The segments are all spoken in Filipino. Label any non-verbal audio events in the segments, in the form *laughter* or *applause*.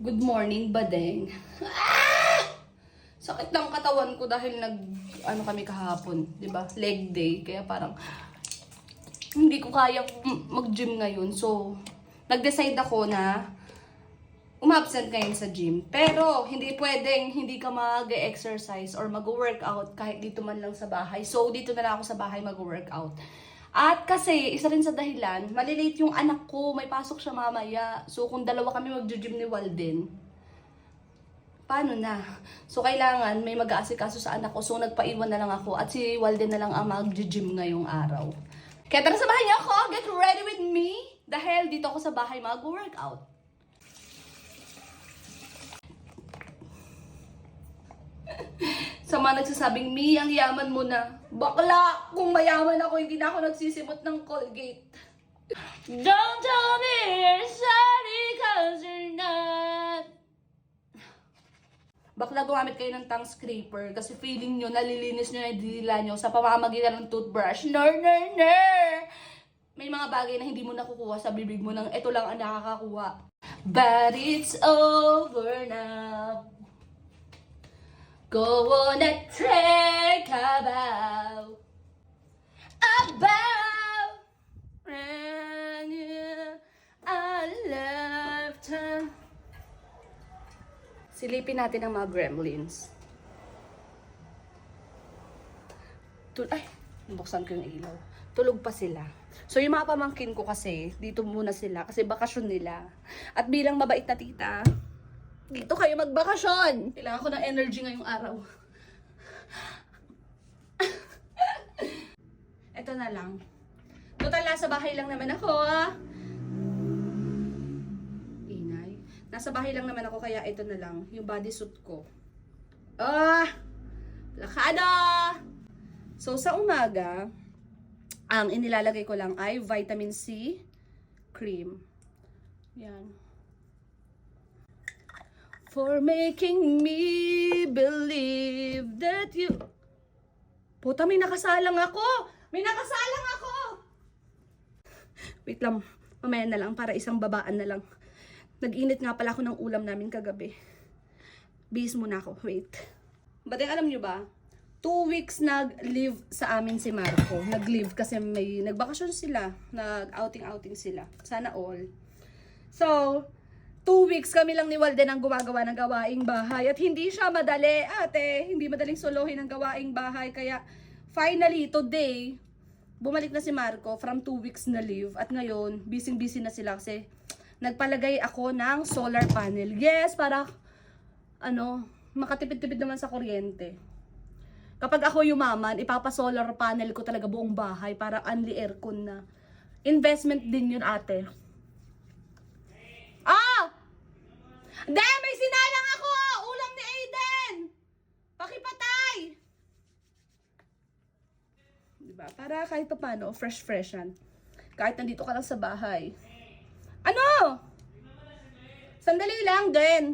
Good morning, Badeng. Ah! Sakit ng katawan ko dahil nag, ano kami kahapon, di ba? Leg day. Kaya parang, hindi ko kaya mag-gym ngayon. So, nag-decide ako na umabsent ngayon sa gym. Pero, hindi pwedeng hindi ka mag-exercise or mag-workout kahit dito man lang sa bahay. So, dito na lang ako sa bahay mag-workout. At kasi, isa rin sa dahilan, malilate yung anak ko, may pasok siya mamaya. So, kung dalawa kami mag-gym ni Walden, paano na? So, kailangan may mag-aasikaso sa anak ko. So, nagpaiwan na lang ako at si Walden na lang ang mag-gym ngayong araw. Kaya tara sa bahay niyo ako, get ready with me. Dahil dito ako sa bahay mag-workout. *laughs* Sa mga nagsasabing, Mi, ang yaman mo na. Bakla! Kung mayaman ako, hindi na ako nagsisimot ng Colgate. Don't tell me you're sorry cause you're not. Bakla gumamit kayo ng tongue scraper kasi feeling nyo, nalilinis nyo na dila nyo sa pamamagitan ng toothbrush. Ner, ner, ner! May mga bagay na hindi mo nakukuha sa bibig mo nang ito lang ang nakakakuha. But it's over now. Go on a bow. A bow. And a lifetime. Silipin natin ang mga gremlins. Tul Ay, nabuksan ko yung ilaw. Tulog pa sila. So, yung mga pamangkin ko kasi, dito muna sila kasi bakasyon nila. At bilang mabait na tita, dito kayo magbakasyon. Kailangan ko ng energy ngayong araw. Ito na lang. Total, nasa bahay lang naman ako. Ingay. Nasa bahay lang naman ako kaya ito na lang. Yung bodysuit ko. Ah! Lakada! So, sa umaga, ang inilalagay ko lang ay vitamin C cream. Yan. For making me believe that you... Puta, may nakasalang ako! May nakasalang ako! Wait lang, mamaya na lang para isang babaan na lang. Nag-init nga pala ako ng ulam namin kagabi. Bis muna ako, wait. But alam nyo ba, two weeks nag-leave sa amin si Marco. Nag-leave kasi may nagbakasyon sila. Nag-outing-outing sila. Sana all. So, two weeks kami lang ni Walden ang gumagawa ng gawaing bahay. At hindi siya madali, ate. Hindi madaling solohin ang gawaing bahay. Kaya, finally, today, bumalik na si Marco from two weeks na leave. At ngayon, busy-busy na sila kasi nagpalagay ako ng solar panel. Yes, para, ano, makatipid-tipid naman sa kuryente. Kapag ako yumaman, ipapa-solar panel ko talaga buong bahay para only aircon na. Investment din yun, ate. Ah! Hindi, may sinalang ako! Ulam ni Aiden! Pakipatay! Diba? Para kahit pa paano, fresh-fresh yan. Kahit nandito ka lang sa bahay. Ano? Sandali lang din.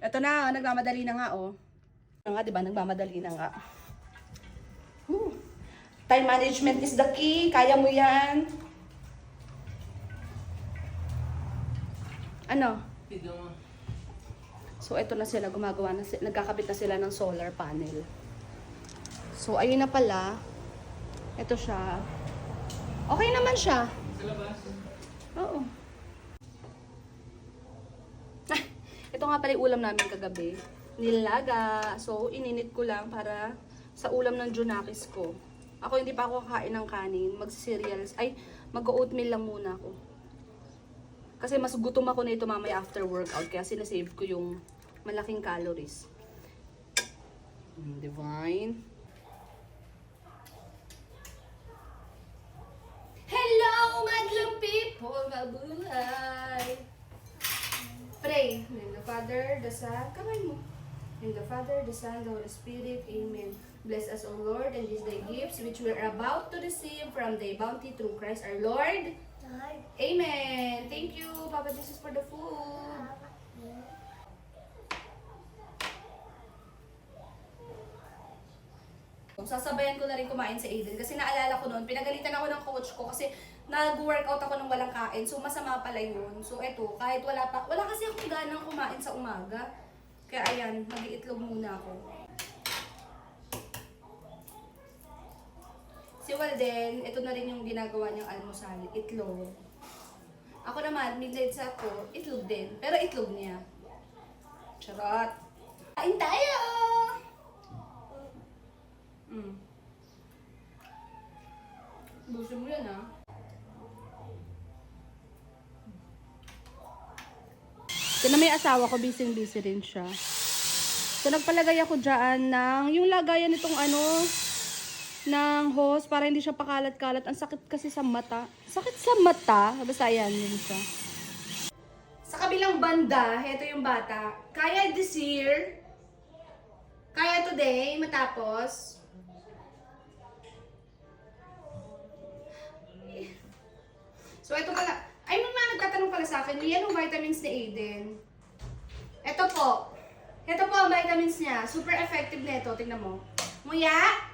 Ito na, nagmamadali na nga, oh. Ano nga, di ba? Nagmamadali na nga. Whew. Time management is the key. Kaya mo yan. Ano? So, ito na sila. Gumagawa na sila. Nagkakabit na sila ng solar panel. So, ayun na pala. Ito siya. Okay naman siya. Sa labas. Oo. Ah, ito nga pala yung ulam namin kagabi. Nilaga. So, ininit ko lang para sa ulam ng Junakis ko. Ako hindi pa ako kakain ng kanin. Mag-cereals. Ay, mag-oatmeal lang muna ako. Kasi mas gutom ako na ito mamaya after workout. Kaya sinasave ko yung malaking calories. Mm, Divine. Hello, madlang people! Mabuhay! Pray. In the Father, the Son, kamay mo. In the Father, the Son, the Holy Spirit. Amen. Bless us, O Lord, and these thy gifts which we're about to receive from thy bounty through Christ our. Lord, Amen. Thank you, Papa Jesus, for the food. Sasabayan ko na rin kumain sa Aiden kasi naalala ko noon, pinagalitan ako ng coach ko kasi nag-workout ako ng walang kain. So, masama pala yun. So, eto, kahit wala pa, wala kasi akong ganang kumain sa umaga. Kaya ayan, mag-iitlog muna ako. Si Walden, ito na rin yung ginagawa niyang almusal, itlog. Ako naman, midnight sa ako, itlog din. Pero itlog niya. Charot. Kain tayo! Mm. Gusto mo yan ah. Na may asawa ko, busy-busy rin siya. So, nagpalagay ako dyan ng, yung lagayan nitong ano, ng hose para hindi siya pakalat-kalat. Ang sakit kasi sa mata. Sakit sa mata? Basta yan, yun siya. Sa kabilang banda, heto yung bata. Kaya this year, kaya today, matapos, So, ito pala. Ay, may mga nagtatanong pala sa akin, yan ang vitamins ni Aiden. Ito po. Ito po ang vitamins niya. Super effective na ito. Tingnan mo. Muya!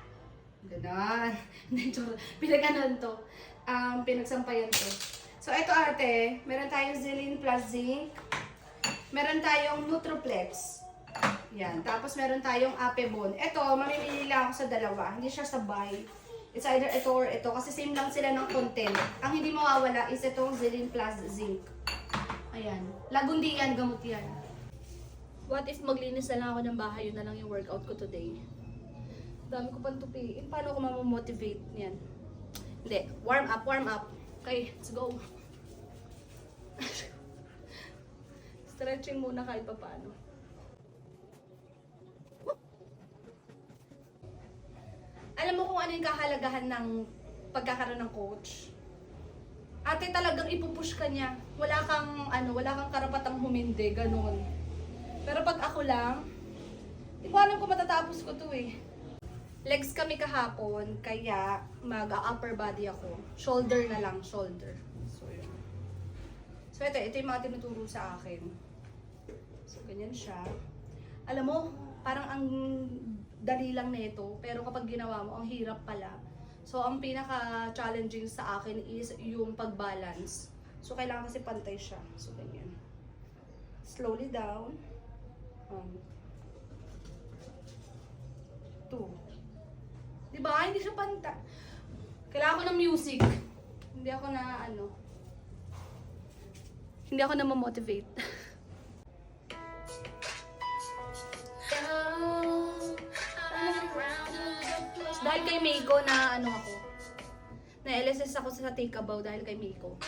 Ganon. *laughs* Pinaganon to. Um, pinagsampayan to. So, ito ate, meron tayong Zilin plus Zinc. Meron tayong Nutroplex. Yan. Tapos meron tayong Apebon. Ito, mamimili lang ako sa dalawa. Hindi siya sabay. It's either ito or ito. Kasi same lang sila ng content. Ang hindi mawawala is itong Zilin plus Zinc. Ayan. Lagundi yan, gamot yan. What if maglinis na lang ako ng bahay, yun na lang yung workout ko today. Dami ko pang tupiin. Paano ako mamamotivate niyan? Hindi. Warm up, warm up. Okay, let's go. *laughs* Stretching muna kahit pa paano. Alam mo kung ano yung kahalagahan ng pagkakaroon ng coach? Ate talagang ipupush ka niya. Wala kang ano, wala kang karapatang humindi, ganun. Pero pag ako lang, di ko alam kung matatapos ko to eh. Legs kami kahapon, kaya mag-upper body ako. Shoulder na lang, shoulder. So, yun. So, ito, ito yung mga tinuturo sa akin. So, ganyan siya. Alam mo, parang ang dali lang nito, pero kapag ginawa mo, ang hirap pala. So, ang pinaka-challenging sa akin is yung pag-balance. So, kailangan kasi pantay siya. So, ganyan. Slowly down. Um, two. Diba? Hindi siya panta. Kailangan ko ng music. Hindi ako na ano. Hindi ako na motivate dahil kay Meiko na ano ako. Na LSS ako sa Take a Bow dahil kay Meiko.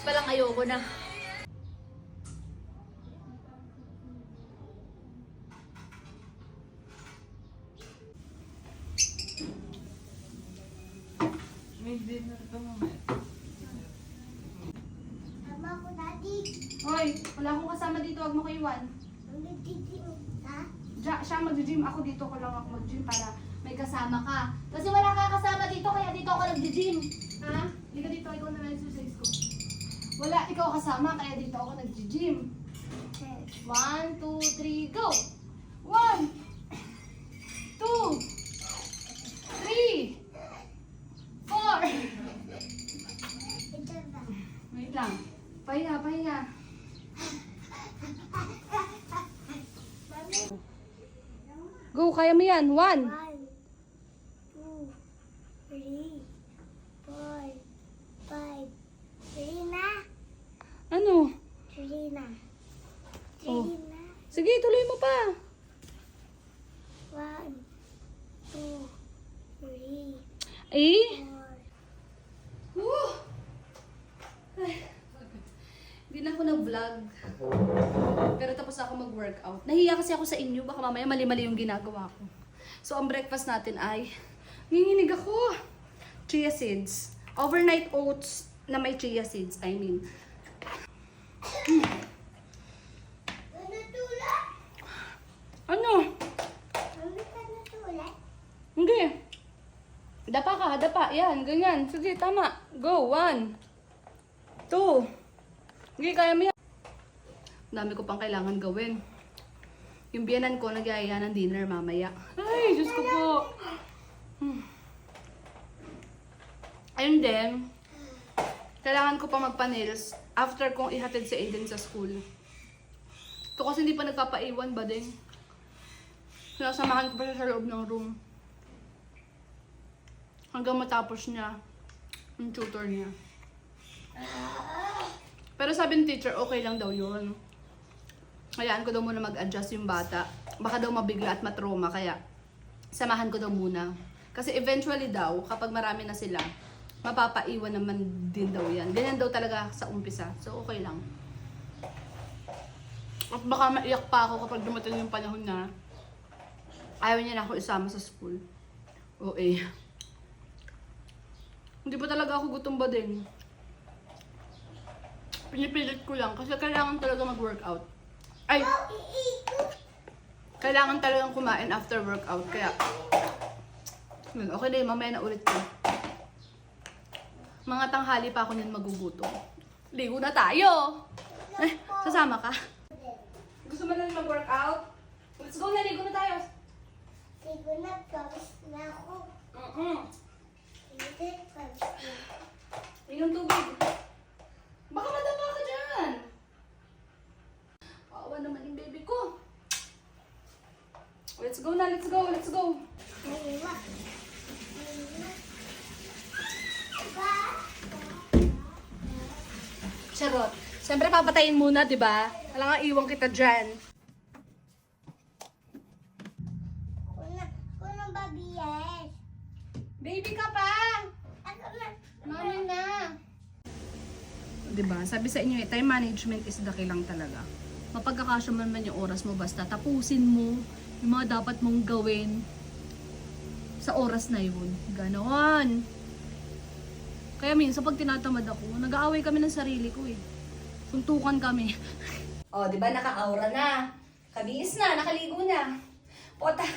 Pa lang ayoko na. May dinner ka mamaya. Mama ko, Daddy. Hoy, wala akong kasama dito. Huwag mo ko iwan. Ang nagtitim, ha? Siya, mag-gym. Ako dito ko lang ako mag-gym para may kasama ka. Kasi wala ka kasama dito, kaya dito ako nag-gym. Ha? Hindi ka dito, ikaw na lang ko. Wala, ikaw kasama, kaya dito ako nag-gym. One, two, three, go! One, two, three, four. Wait lang. Pahinga, pahinga. Go, kaya mo yan. One. one, two, three, four, five. Three na. Ano? Three na. Oh. Three na. Sige, tuloy mo pa. One, two, three, Eh? Woo! Hindi na ako nag-vlog. Pero tapos ako mag-workout. Nahiya kasi ako sa inyo. Baka mamaya mali-mali yung ginagawa ko. So, ang breakfast natin ay... Nginginig ako! Chia seeds. Overnight oats na may chia seeds. I mean. Natulak. Ano? Mami ka natulak. Hindi. Dapa. Yan, ganyan. Sige, tama. Go. One. Two. Sige, kaya mo yan. Dami ko pang kailangan gawin. Yung biyanan ko, nagyaya ng dinner mamaya. Ay, Diyos ko po. Hmm. Ayun din, kailangan ko pa magpa-nails after kong ihatid si Aiden sa school. Ito kasi hindi pa nagpapaiwan ba din? Sinasamahan ko pa siya sa loob ng room. Hanggang matapos niya yung tutor niya. Pero sabi ng teacher, okay lang daw yun. Hayaan ko daw muna mag-adjust yung bata. Baka daw mabigla at matroma, kaya samahan ko daw muna. Kasi eventually daw, kapag marami na sila, mapapaiwan naman din daw yan. Ganyan daw talaga sa umpisa. So, okay lang. At baka maiyak pa ako kapag dumating yung panahon na ayaw niya na ako isama sa school. O eh. Hindi pa talaga ako gutom ba din. Pinipilit ko lang kasi kailangan talaga mag-workout. Ay, kailangan talagang kumain after workout. Kaya, yun, okay na yun, mamaya na ulit ko. Mga tanghali pa ako nun magugutom. Ligo na tayo! Eh, sasama ka? Gusto mo na mag-workout? Let's go na, ligo na tayo. Siguro na tapos na ako. Mm-mm. Inom tubig. Baka madama ka dyan. Awa naman yung baby ko. Let's go na, let's go, let's go. Charot. Siyempre papatayin muna, di ba? Wala nga iwan kita dyan. Baby ka pa! Ako na. Diba? Sabi sa inyo, eh, time management is the kilang talaga. Mapagkakasya mo naman yung oras mo, basta tapusin mo yung mga dapat mong gawin sa oras na yun. Ganon. Kaya minsan pag tinatamad ako, nag-aaway kami ng sarili ko eh. Suntukan kami. *laughs* oh, di ba naka-aura na? Kabihis na, nakaligo na. Pota,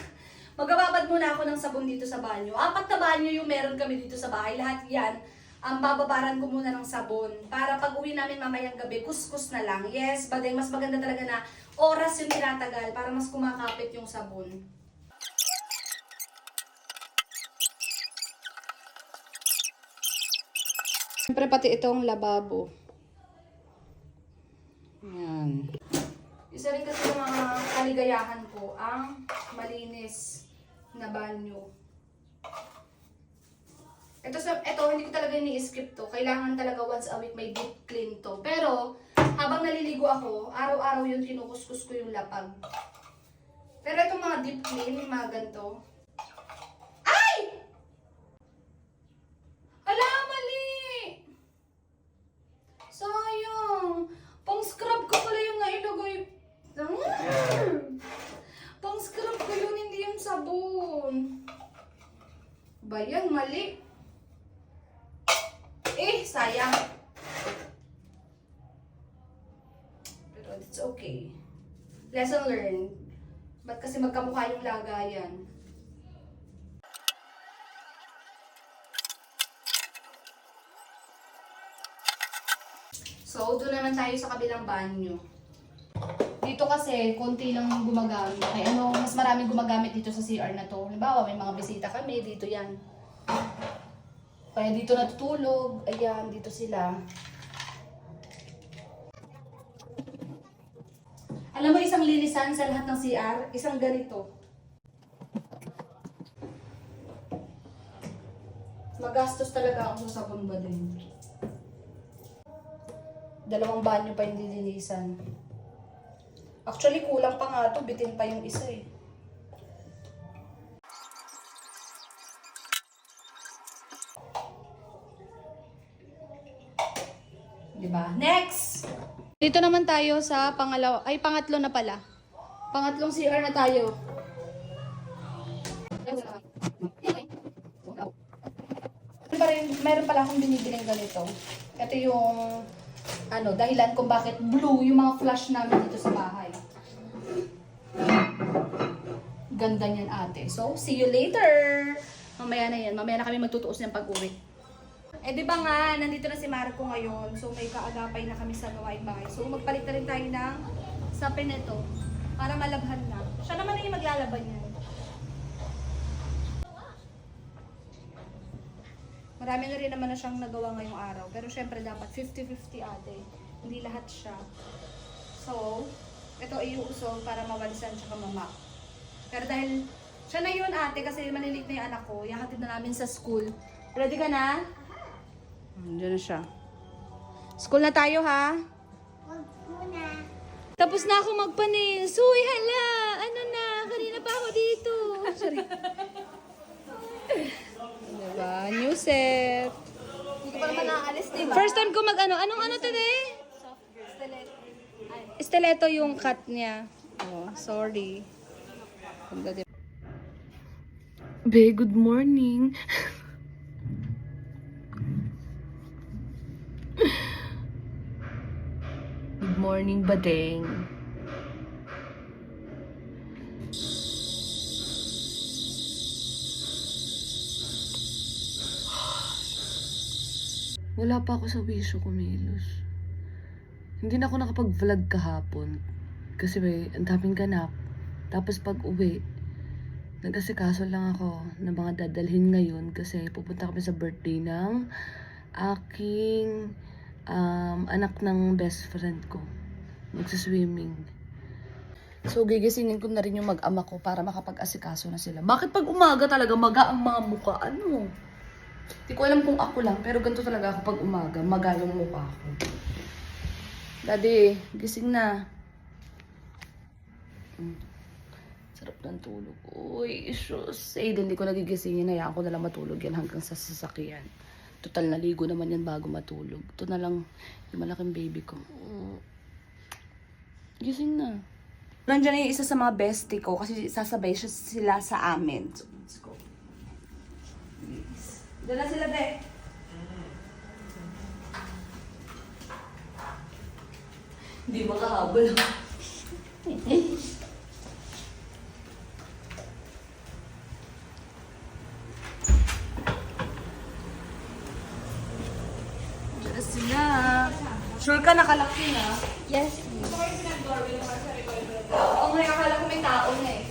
magbababad muna ako ng sabon dito sa banyo. Apat na banyo yung meron kami dito sa bahay. Lahat yan, ang bababaran ko muna ng sabon. Para pag uwi namin mamayang gabi, kuskus na lang. Yes, then mas maganda talaga na oras yung tinatagal para mas kumakapit yung sabon. Siyempre pati itong lababo. Yan. Isa rin kasi ng mga kaligayahan ko ang malinis na banyo. Ito, sa, ito hindi ko talaga ni-skip to. Kailangan talaga once a week may deep clean to. Pero, habang naliligo ako, araw-araw yun kinukuskus ko yung lapag. Pero itong mga deep clean, yung mga ganito. Ay! Ala, mali! Sayang! Pang scrub ko pala yung nailagay. Ah! Pang scrub ko yun, hindi yung sabon. Ba yan, mali. Sayang. Pero it's okay. Lesson learned. Ba't kasi magkamukha yung lagayan? So, doon naman tayo sa kabilang banyo. Dito kasi, konti lang gumagamit. Ay, ano, mas maraming gumagamit dito sa CR na to. Halimbawa, may mga bisita kami, dito yan. Kaya dito natutulog. Ayan, dito sila. Alam mo, isang linisan sa lahat ng CR, isang ganito. Magastos talaga ako sa sabon ba din. Dalawang banyo pa yung lilinisan. Actually, kulang pa nga to. Bitin pa yung isa eh. Diba? Next! Dito naman tayo sa pangalawa, ay pangatlo na pala. Pangatlong CR na tayo. Meron rin, meron pala akong binibiling ganito. Ito yung ano, dahilan kung bakit blue yung mga flash namin dito sa bahay. Ganda niyan ate. So, see you later! Mamaya na yan. Mamaya na kami magtutuos ng pag-uwi. Eh di ba nga, nandito na si Marco ngayon. So may kaagapay na kami sa gawain bahay. So magpalit na rin tayo ng sapin nito para malabhan na. Siya naman na yung maglalaban yan. Marami na rin naman na siyang nagawa ngayong araw. Pero syempre dapat 50-50 ate. Hindi lahat siya. So, ito iuusog para mawalisan siya mama. Pero dahil siya na yun ate kasi manilig na yung anak ko, yahatid na namin sa school. Ready ka na? Diyan na siya. School na tayo ha. Huwag muna. Tapos na ako magpanis. Uy, hala! Ano na? Kanina pa ako dito. Sorry. *laughs* diba? New set. Hindi pa naman nakaalis, di First time ko mag ano. Anong ano today? Stiletto yung cut niya. Oh, sorry. Be, good morning. Morning, Badeng. Wala pa ako sa wisyo kumilos. Hindi na ako nakapag-vlog kahapon. Kasi may, ang daming ganap. Tapos pag uwi, nag-asikaso lang ako ng mga dadalhin ngayon kasi pupunta kami sa birthday ng aking um, anak ng best friend ko. Magsiswimming. So, gigisingin ko na rin yung mag-ama ko para makapag-asikaso na sila. Bakit pag umaga talaga maga ang mga mukha? Ano? Hindi ko alam kung ako lang, pero ganito talaga ako pag umaga. Maga yung mukha ko. Daddy, gising na. Mm. Sarap ng tulog. Uy, sus. Eh, hindi ko nagigisingin. Hayaan ko na lang matulog yan hanggang sa sasakyan. Total, naligo naman yan bago matulog. Ito na lang yung malaking baby ko. Gising na. Nandiyan na yung isa sa mga bestie ko kasi sasabay siya sila sa amin. So, let's go. Diyan na sila, be. Hindi makahabol. *laughs* Diyan na sila. Sure ka nakalaki na? Yes. Oo nga, akala ko may tao na eh.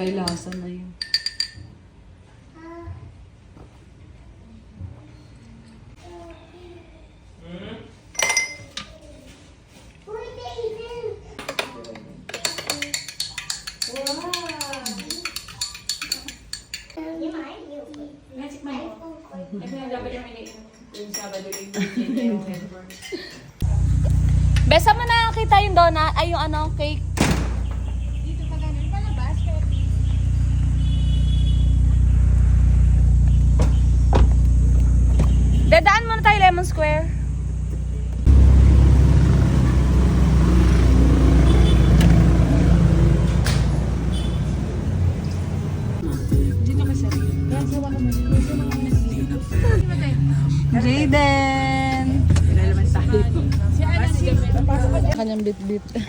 May lasa na yun. Besa mo nakakita yung donut, ay yung ano, cake. Bit-bit.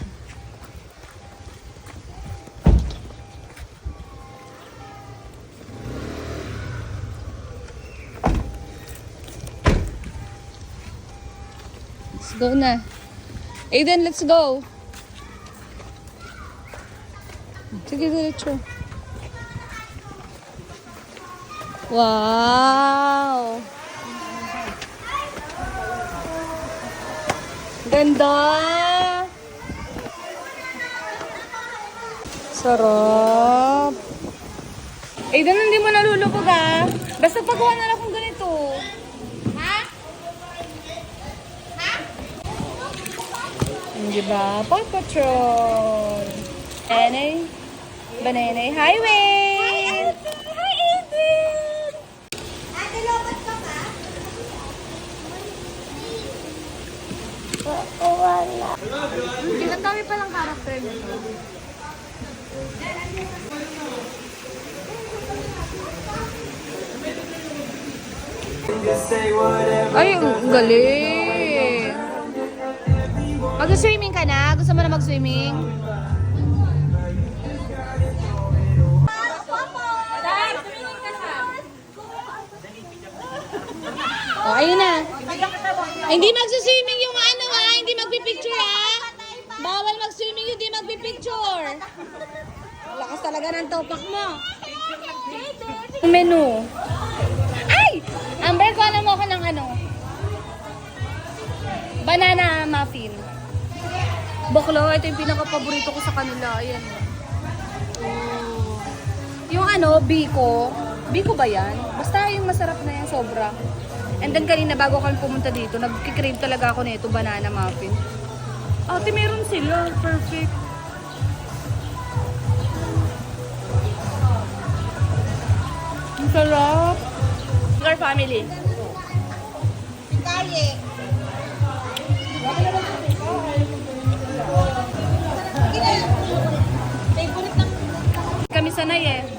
Let's go na. Aiden, let's go. Sige, diretso. Wow! Ganda! Sarap. Eh, doon hindi mo nalulubog ah. Basta pagkuha na lang kung ganito. Ha? Ha? Hmm, hindi ba? Paw Patrol. Bananay. Bananay Highway. Hi, Aiden. Ate, lobat ka ba? Wala. Tinatawi pa lang karakter niya. Ay, ang galing. Mag-swimming ka na? Gusto mo na mag-swimming? Oh, ayun na. Hindi mag-swimming yung ano ha, hindi magpipicture ha. Bawal mag-swimming yung hindi magpipicture. Lakas talaga ng topak mo. Menu. Ay! Amber, kuha na mo ako ng ano. Banana muffin. Buklo, ito yung pinaka-paborito ko sa kanila. Ayan. Oh. Yung ano, biko. Biko ba yan? Basta yung masarap na yan, sobra. And then kanina bago kami pumunta dito, nagkikrave talaga ako nito, banana muffin. Ate, meron sila. Perfect. Ang sarap. Our family. Kami sanay eh.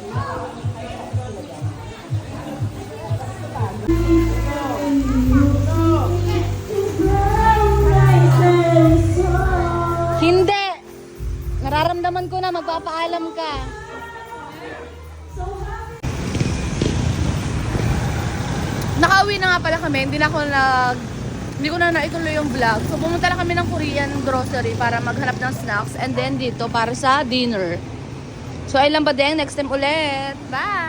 Magpapaalam ka. Nakauwi na nga pala kami, hindi na ako nag... Hindi ko na naituloy yung vlog. So pumunta lang kami ng Korean grocery para maghanap ng snacks and then dito para sa dinner. So ayun lang ba din, next time ulit. Bye!